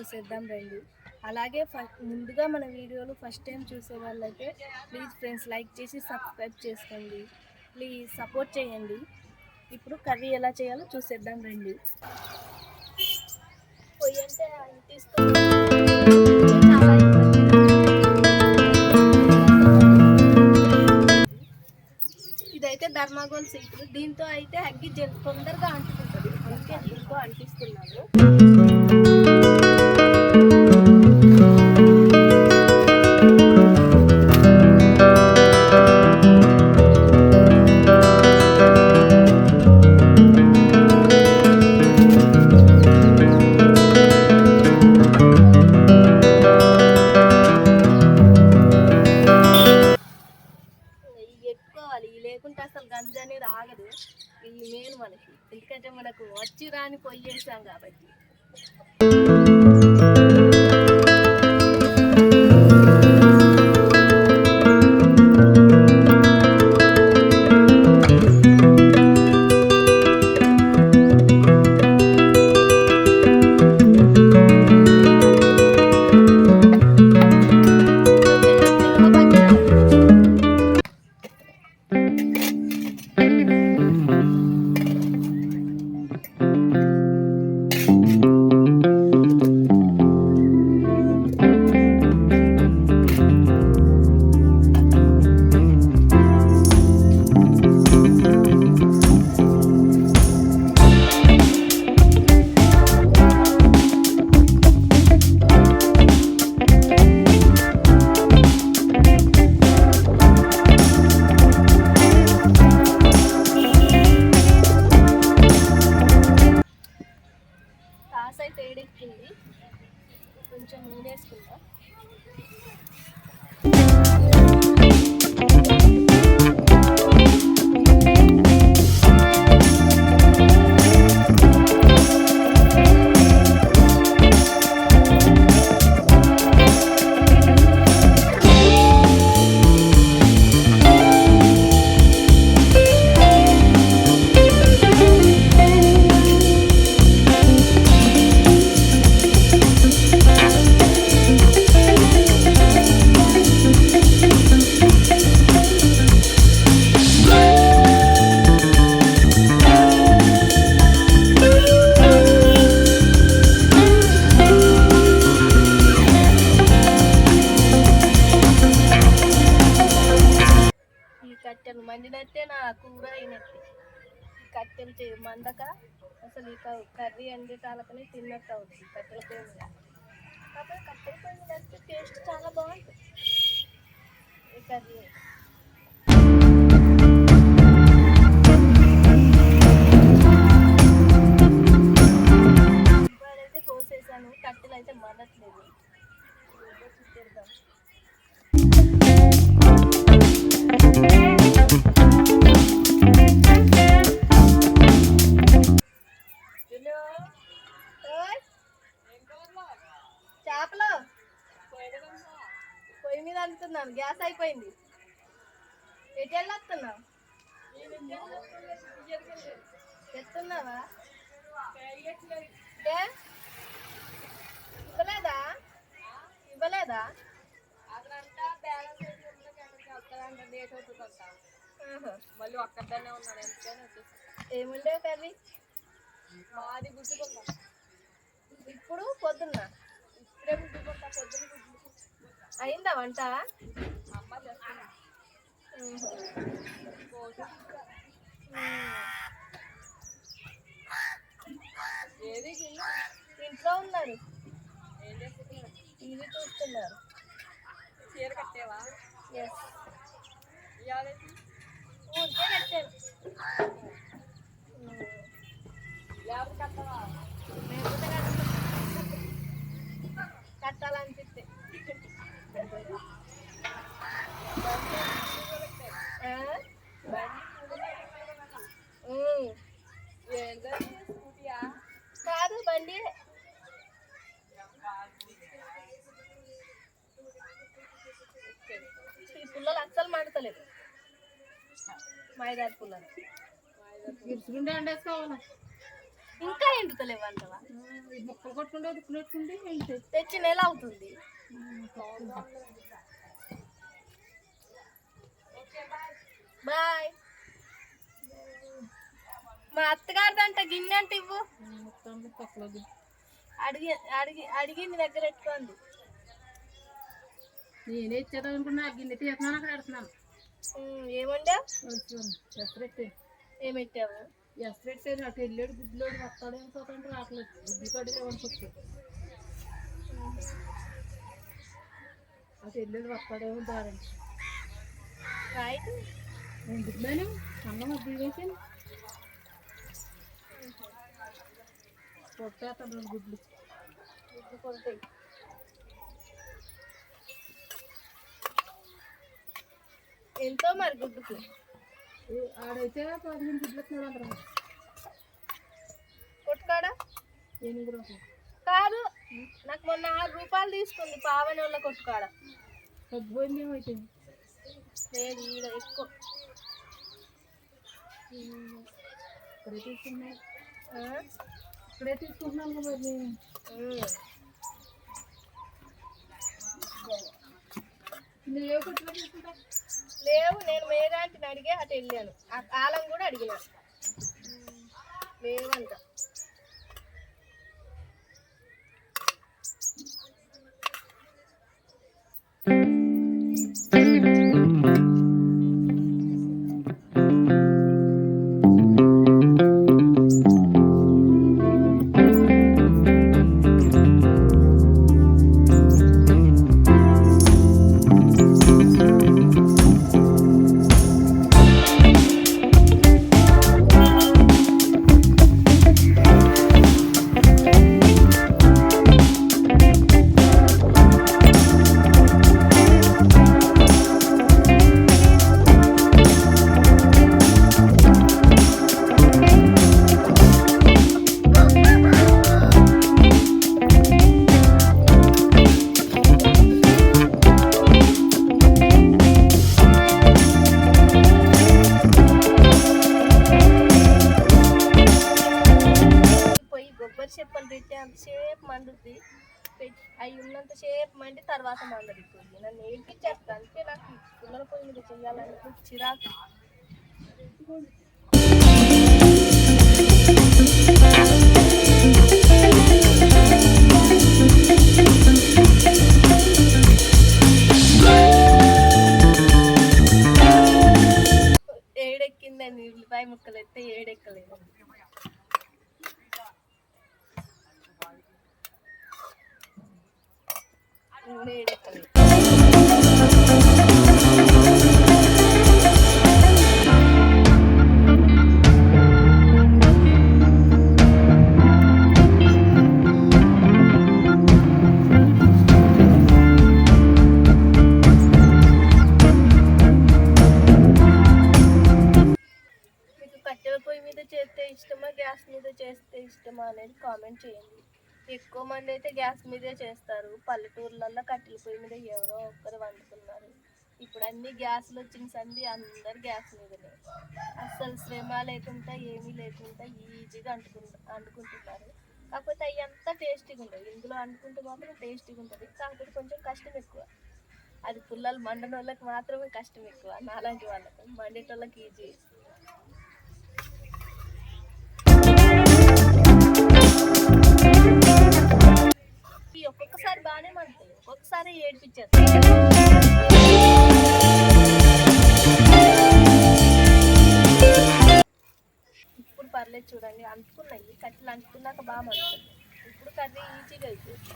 చూసేద్దాం రండి. అలాగే ముందుగా మన వీడియోలు ఫస్ట్ టైం చూసే వాళ్ళైతే ప్లీజ్ ఫ్రెండ్స్ లైక్ చేసి సబ్స్క్రైబ్ చేసుకోండి. ప్లీజ్ సపోర్ట్ చేయండి. ఇప్పుడు కర్రీ ఎలా చేయాలో చూసేద్దాం రండి. పొయ్యి అంటే. ఇదైతే ధర్మాగోల్ సీట్లు దీంతో అయితే అగ్గి జల్ తొందరగా అంటుకుంటుంది. అందుకే దీంతో అంటిస్తున్నాను. కట్టెలు మండినట్టే నా కూర అయినట్టు. కట్టెలు చే మండక అసలు ఈ కర్రీ కర్రీ అండేటాలకనే తిన్నట్టు అవుతుంది. కట్టెల పొయ్యి మీద. కాకపోతే కట్టెల పొయ్యి మీద టేస్ట్ చాలా బాగుంటుంది. ఈ కర్రీ. అయితే కోసేసాను. కట్టెలు అయితే మనట్లేదు చేపలు? పొయ్యి మీద అంటున్నాను గ్యాస్ అయిపోయింది. ఎటు వెళ్ళొస్తున్నావు? ఎత్తున్నావా? ఏ? ఇవ్వలేదా? ఇవ్వలేదా? ఆహా. మళ్ళీ ఒక్కదాన్నే ఉన్నాడు వచ్చేసి ఏముండే కర్రీ? మాది గుడ్డుకుంటాం ఇప్పుడు పొద్దున్న. ఇప్పుడే గుడ్డుకుంటా పొద్దున గుడ్లు అయిందా వంట? అమ్మ చేస్తున్నా. ఏది? ఇంట్లో ఉన్నారు. ఏం చేస్తున్నారు? టీవీ చూస్తున్నారు. చీర కట్టేవా? ఎస్ ఇవాళ 我觉得这 ఇంకా ఎండుతలేవంటవా ఈ ముక్కలు కొట్టుకుంటే తెచ్చి నెల అవుతుంది. బాయ్. మా అత్తగారిదంట గిన్నె అంటే ఇవ్వు. అడిగి అడిగి అడిగి నీ దగ్గర పెట్టుకోండి. నేనే ఇచ్చేద్దాం అనుకున్నా గిన్నె తీస్తున్నాను అక్కడ పెడుతున్నాను. ఏమండా? ఎస్రెట్టే. ఏం పెట్టావు ఎస్రెట్టే అటు వెళ్ళాడు గుడ్లోడు వస్తాడేమో పోతాంటే రావట్లేదు. గుడ్లు కడిగి ఇవ్వడానికి అటు వెళ్ళాడు వస్తాడేమో దారి రైట్ ఎందుకు మేడం? అన్నం అది వేసి కొట్టేస్తాడు రెండు గుడ్లు. గుడ్లు కొడతాయి. ఎంతో మరి గుడ్డుకు. ఆడైతే పదిహేను గుడ్లు ఎత్తున్నాడు అందరం కొట్టుకాడా? ఎనిమిది రూపాయలు కాదు నాకు మొన్న ఆరు రూపాయలు తీసుకుంది పావని వాళ్ళ కొట్టుకాడ. తగ్గిపోయింది ఏమైతే లేదు ఈడ ఎక్కువ? ఇక్కడే తీసుకుంటున్నాను కదా మరి నేను. ఉమ్. నువ్వు ఏ కొట్టులో తీసుకుంటా లేవు నేను మేఘాంటిని అడిగే అటు వెళ్ళాను. ఆ కాలం కూడా అడిగిన. లేవంట. చెప్పలు పెట్టి అంతసేపు మండుద్ది. పెట్టి అవి ఉన్నంత సేపు మండి తర్వాత మండడిపోయి నన్ను ఏడిపించేస్తా అంతే నాకు ఈ పొయ్యి మీద చెయ్యాలని చిరాకు. ఏడెక్కిందని ఉల్లిపాయ ముక్కలు అయితే ఏడెక్కలేదు. メールと。ఎక్కువ మంది అయితే గ్యాస్ మీదే చేస్తారు. పల్లెటూర్లలో కట్టెల పొయ్యి మీద ఎవరో ఒక్కరు వండుతున్నారు. ఇప్పుడు అన్ని గ్యాస్లు వచ్చిన సంది అందరు గ్యాస్ మీదనే. అస్సలు శ్రమ లేకుండా ఏమీ లేకుండా ఈజీగా అంటుకు అంటుకుంటున్నారు. కాకపోతే అవి అంతా టేస్టీగా ఉండవు. ఇందులో అంటుకుంటే మాత్రం టేస్టీగా ఉంటుంది. కాకపోతే కొంచెం కష్టం ఎక్కువ. అది పుల్లలు మండని వాళ్ళకి మాత్రమే కష్టం ఎక్కువ. నాలాంటి వాళ్ళకి. మండేటోళ్ళకి ఈజీ. మండుతాయి ఒక్కొక్కసారి ఇప్పుడు పర్లేదు చూడండి అంటుకున్నాయి. కట్టెలు అంటుకున్నాక బాగా మండుతుంది. ఇప్పుడు కర్రీ ఈజీగా అయిపోయింది.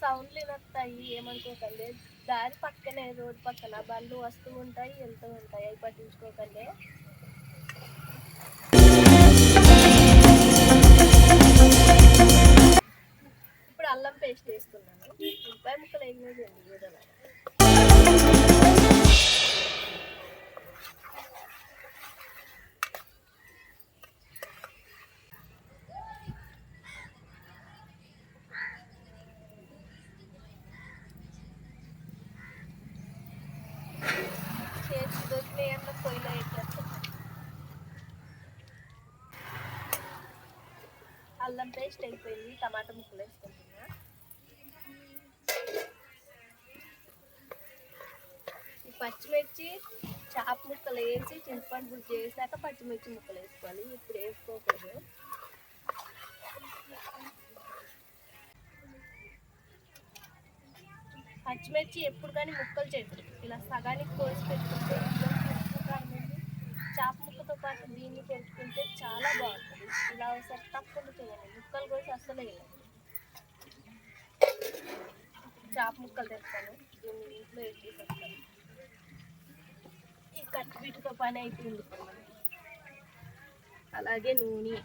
సౌండ్లు వినొస్తాయి ఏమనుకోకండి. దారి పక్కనే రోడ్ పక్కన బండ్లు వస్తూ ఉంటాయి వెళ్తూ ఉంటాయి అవి పట్టించుకోకండి. ఇప్పుడు అల్లం పేస్ట్ వేసుకున్నాను ముప్పై ముక్కలు వేయలేదు వీడియోలో అల్లం పేస్ట్ అయిపోయింది టమాటా ముక్కలు వేసుకుంటున్నా. ఈ పచ్చిమిర్చి చాప ముక్కలు వేసి చింతపండు గుజ్జు వేసాక పచ్చిమిర్చి ముక్కలు వేసుకోవాలి. ఇప్పుడు వేసుకోకూడదు. పచ్చిమిర్చి ఎప్పుడు కానీ ముక్కలు చేయకూడదు ఇలా సగానికి కోసి పెట్టుకుంటే చాప ముక్కతో పాటు దీన్ని పెట్టుకుంటే చాలా బాగుంటుంది. ఇలా ఒకసారి తప్పకుండా చేయండి. ముక్కలు కోసి అస్సలు వేయాలి చాప ముక్కలు తెస్తాను. దీన్ని ఇంట్లో వేసేసి వస్తాను ఈ కట్ వీటితో పని అయిపోయింది. అలాగే నూనె.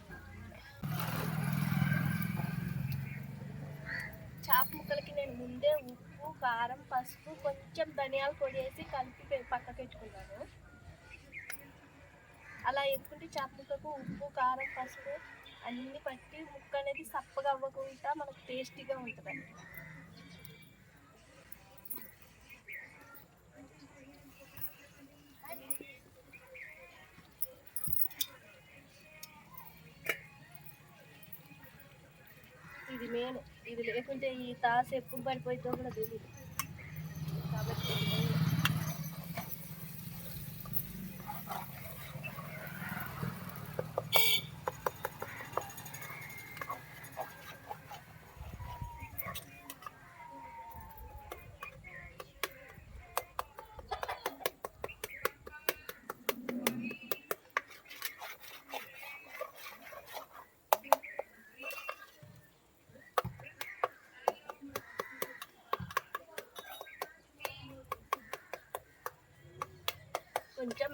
చాప ముక్కలకి నేను ముందే ఉప్పు కారం పసుపు కొంచెం ధనియాల పొడి వేసి కలిపి పక్కకెట్టుకున్నాను పెట్టుకున్నాను. అలా వేసుకుంటే చాప ముక్కకు ఉప్పు కారం పసుపు అన్నీ పట్టి ముక్క అనేది సప్పగా అవ్వకుండా మనకు టేస్టీగా ఉంటుంది ఇది మెయిన్ ఇది లేకుంటే ఈ తాసు ఎప్పుడు పడిపోయిందో కూడా తెలియదు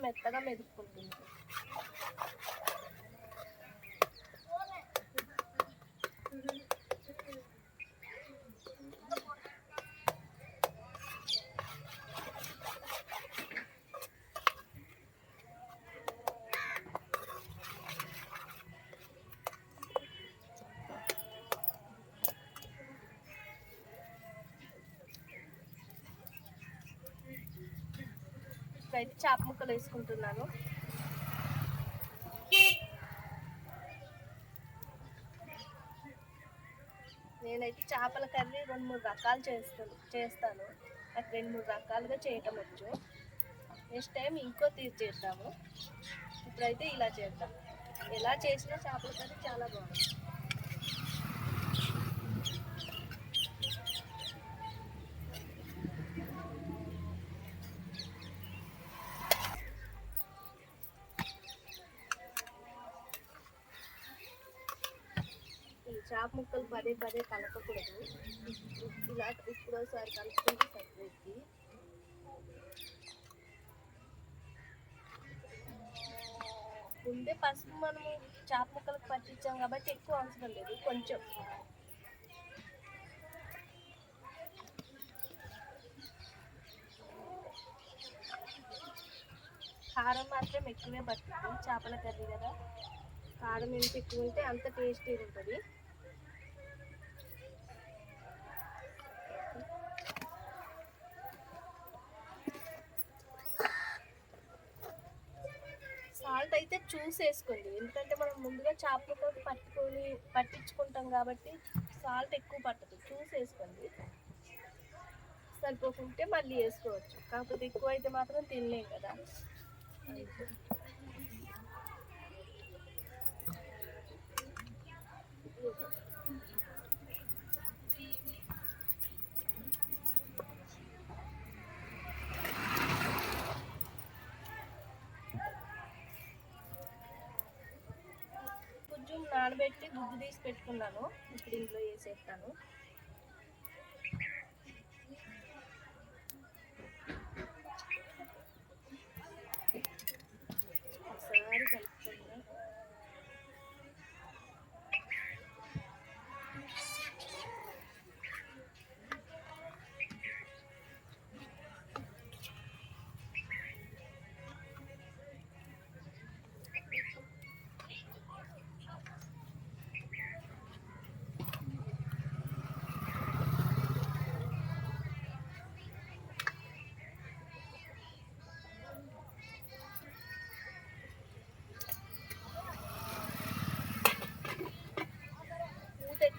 మెత్తగా మెదుపుకుంటుంది. అయితే చేప ముక్కలు వేసుకుంటున్నాను. నేనైతే చేపల కర్రీ రెండు మూడు రకాలు చేస్తాను చేస్తాను. నాకు రెండు మూడు రకాలుగా చేయటం వచ్చు. నెక్స్ట్ టైం ఇంకో తీరు చేద్దాము. ఇప్పుడైతే ఇలా చేద్దాం. ఎలా చేసినా చేపల కర్రీ చాలా బాగుంది ఈ చేప ముక్కలు పదే పదే కలపకూడదు. ఇలా ఇప్పుడు ఒకసారి కలుపుకుంటే సరిపోయింది ముందే పసుపు మనము చేప ముక్కలకు పట్టించాం కాబట్టి ఎక్కువ అవసరం లేదు కొంచెం. కారం మాత్రం ఎక్కువే పడుతుంది చేపల కర్రీ కదా. కారం ఎంత ఎక్కువ ఉంటే అంత టేస్టీ ఉంటుంది. చూసేసుకోండి. ఎందుకంటే మనం ముందుగా చేపలతో పట్టుకొని పట్టించుకుంటాం కాబట్టి సాల్ట్ ఎక్కువ పట్టదు. చూసేసుకోండి. సరిపోకుంటే మళ్ళీ వేసుకోవచ్చు. కాకపోతే ఎక్కువ అయితే మాత్రం తినలేం కదా కొంచెం నానబెట్టి గుడ్డు తీసి ఇప్పుడు ఇంట్లో వేసేస్తాను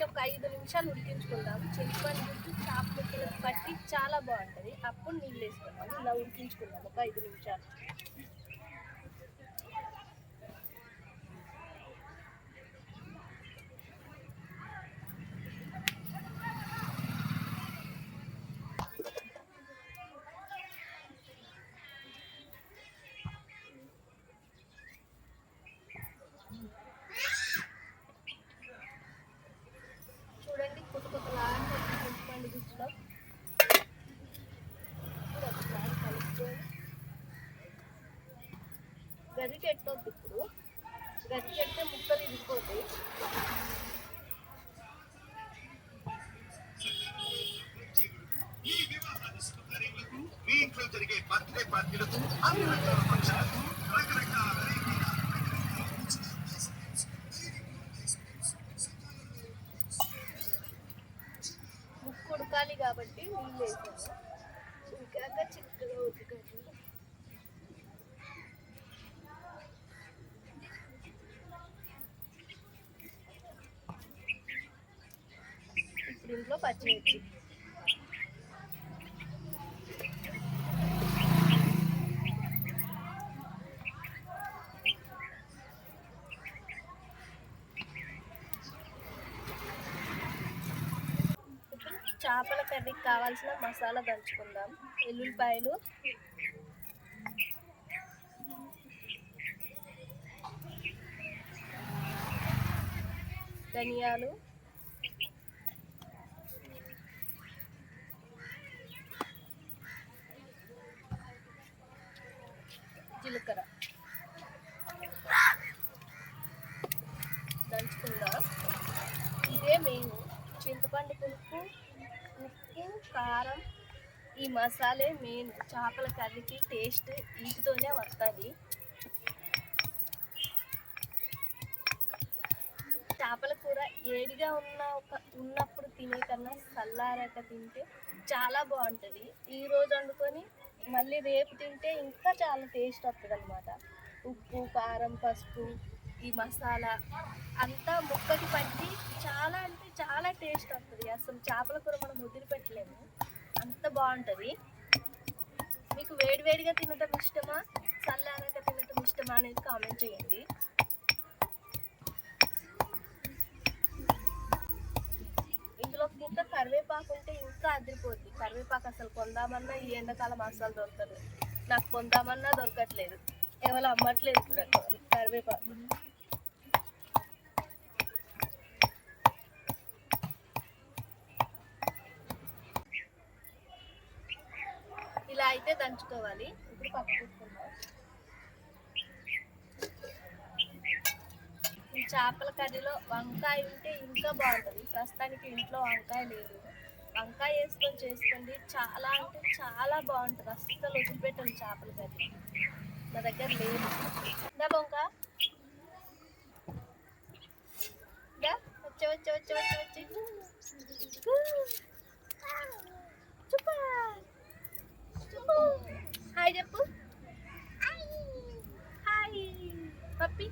పెట్టి ఒక ఐదు నిమిషాలు ఉడికించుకుందాం. చింతపండు గుజ్జు చాప ముక్కలకు పట్టి చాలా బాగుంటుంది. అప్పుడు నీళ్ళు వేసుకుందాం. ఇలా ఉడికించుకుందాం ఒక ఐదు నిమిషాలు. いると思う。కర్రీకి కావాల్సిన మసాలా దంచుకుందాం. ఎల్లుల్లిపాయలు. ధనియాలు. జీలకర్ర. దంచుకుందాం. ఇదే మేము చింతపండు పులుపు. కారం ఈ మసాలే మెయిన్ చేపల కర్రీకి టేస్ట్ వీటితోనే వస్తుంది. చేపల కూర ఏడిగా ఉన్న ఒక ఉన్నప్పుడు తినే కన్నా చల్లారాక తింటే చాలా బాగుంటుంది. ఈ రోజు వండుకొని మళ్ళీ రేపు తింటే ఇంకా చాలా టేస్ట్ వస్తుంది అనమాట ఉప్పు కారం పసుపు ఈ మసాలా అంతా ముక్కకి పట్టి చాలా అంటే చాలా టేస్ట్ వస్తుంది. అసలు చేపల కూర మనం వదిలిపెట్టలేము. అంత బాగుంటుంది. మీకు వేడివేడిగా తినటం ఇష్టమా? చల్లారాక తినటం ఇష్టమా అనేది కామెంట్ చేయండి. ఇందులో ఇంకా కరివేపాకు ఉంటే ఇంకా అదిరిపోద్ది. కరివేపాకు అసలు కొందామన్నా ఈ ఎండాకాలం అసలు దొరకదు. నాకు కొందామన్నా దొరకట్లేదు. ఎవరు అమ్మట్లేదు ఇప్పుడు కరివేపాకు. ఇలా అయితే దంచుకోవాలి. ఇప్పుడు పప్పు తీసుకుందాం. ఈ చేపల కర్రీలో వంకాయ ఉంటే ఇంకా బాగుంటుంది. ప్రస్తుతానికి ఇంట్లో వంకాయ లేదు. వంకాయ వేసుకొని చేసుకోండి. చాలా అంటే చాలా బాగుంటుంది. అస్సలు వదిలిపెట్టండి చేపల కర్రీ. నా దగ్గర లేదు. దా బొంక దా వచ్చే వచ్చే వచ్చే వచ్చే వచ్చే. చుప్పా. హాయ్ చెప్పు హాయ్ పప్పి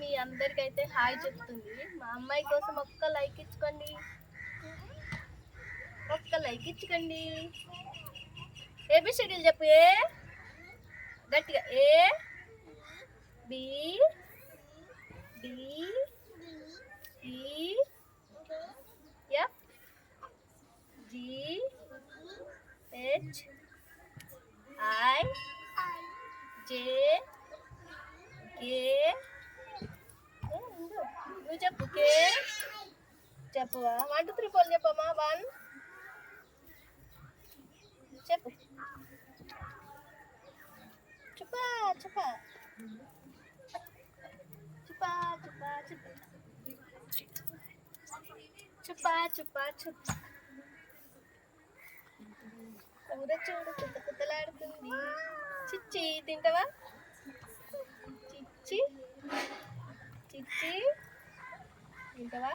మా అమ్మాయి మీ అందరికైతే హాయ్ చెప్తుంది మా అమ్మాయి కోసం ఒక్క లైక్ ఇచ్చుకోండి ఒక్క లైక్ ఇచ్చుకోండి ఏబిసిడీలు చెప్పు ఏ గట్టిగా A B D E F G H I J చెప్పవా వన్ టూ త్రీ ఫోర్ చెప్పమ్మా వన్ చెప్పు. చెప్పా చెప్పా. చెప్పా చెప్పా చెప్పా. చుప్పా చుప్పా చుప్పా. కూర చూడు కుత్త కుత్తలాడుతుంది చిచ్చి తింటావా? చిచ్చి. చిచ్చి. తింటావా?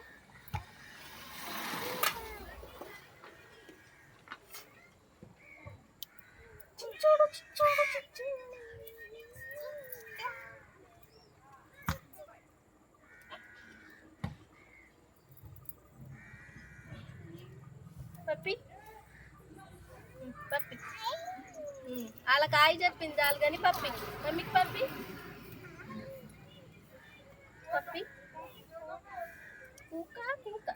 పప్పి. పప్పి. వాళ్ళ కాయ చెప్పింది చాలు కానీ పప్పి. మమ్మీకి పప్పి. పప్పి. కూక కూక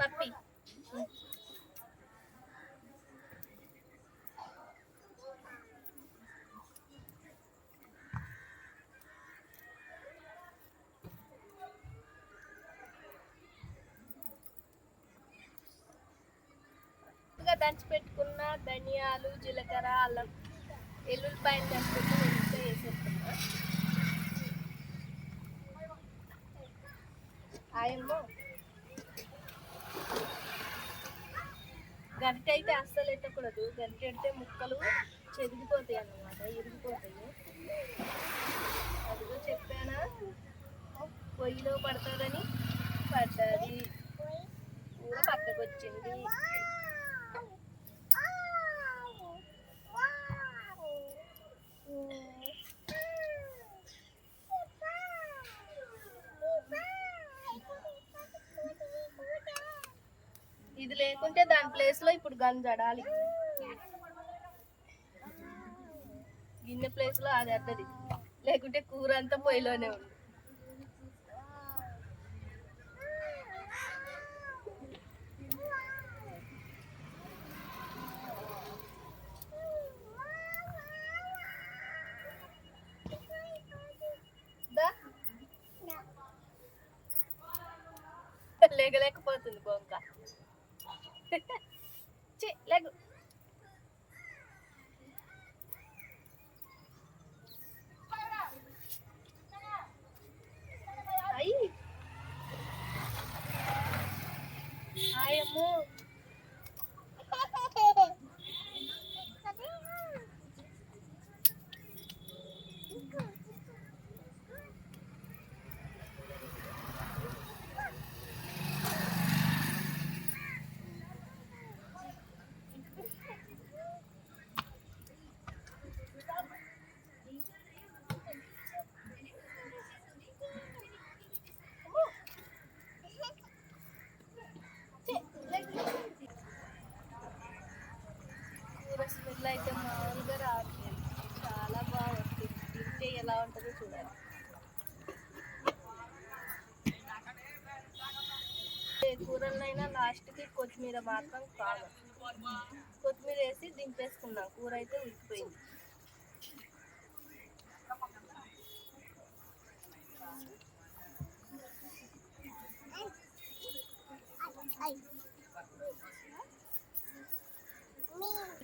పప్పి ఉమ్. ముందుగా దంచి పెట్టుకున్న ధనియాలు జీలకర్ర అల్లం ఎల్లుల్లిపాయలు దంచుకుంటూ వెళ్తే వేసేస్తున్నా ఆయమ్మో. గరిట అయితే అస్సలు ఎట్టకూడదు గరిట ఎడితే ముక్కలు చెదిగిపోతాయి అన్నమాట ఇరిగిపోతాయి. అదిగో చెప్పానా? పొయ్యిలో పడుతుందని పడ్డది. కూర పక్కకు వచ్చింది ఇది లేకుంటే దాని ప్లేస్లో ఇప్పుడు గంజడాలి గిన్నె ప్లేస్లో అది అద్దది. లేకుంటే కూర అంతా పొయ్యిలోనే ఉంది. లేగలేకపోతుంది బొంక. చి అయ్యి. ఆయమ్మో. స్మెల్ అయితే మామూలుగా రావట్లేదు చాలా బాగుంది తింటే ఎలా ఉంటుందో చూడాలి. ఏ కూరలైనా లాస్ట్కి కొత్తిమీర మాత్రం కాదు. కొత్తిమీర వేసి దింపేసుకున్నాం. కూర అయితే ఉడికిపోయింది. Me.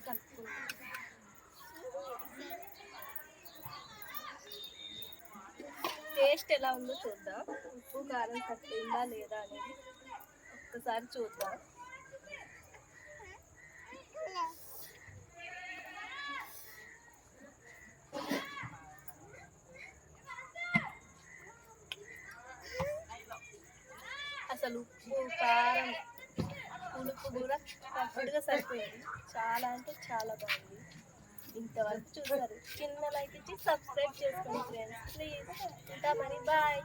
టేస్ట్ ఎలా ఉందో చూద్దాం. ఉప్పు కారం తగ్గిందా లేదా అనేది ఒక్కసారి చూద్దాం. అసలు ఉప్పు కారం పులుపు కూడా కరెక్ట్గా సరిపోయింది. చాలా అంటే చాలా బాగుంది. ఇంతవరకు చూసారు. చిన్న లైక్ ఇచ్చి సబ్స్క్రైబ్ చేసుకోండి ఫ్రెండ్స్ ప్లీజ్ ఉంటా మరి. బాయ్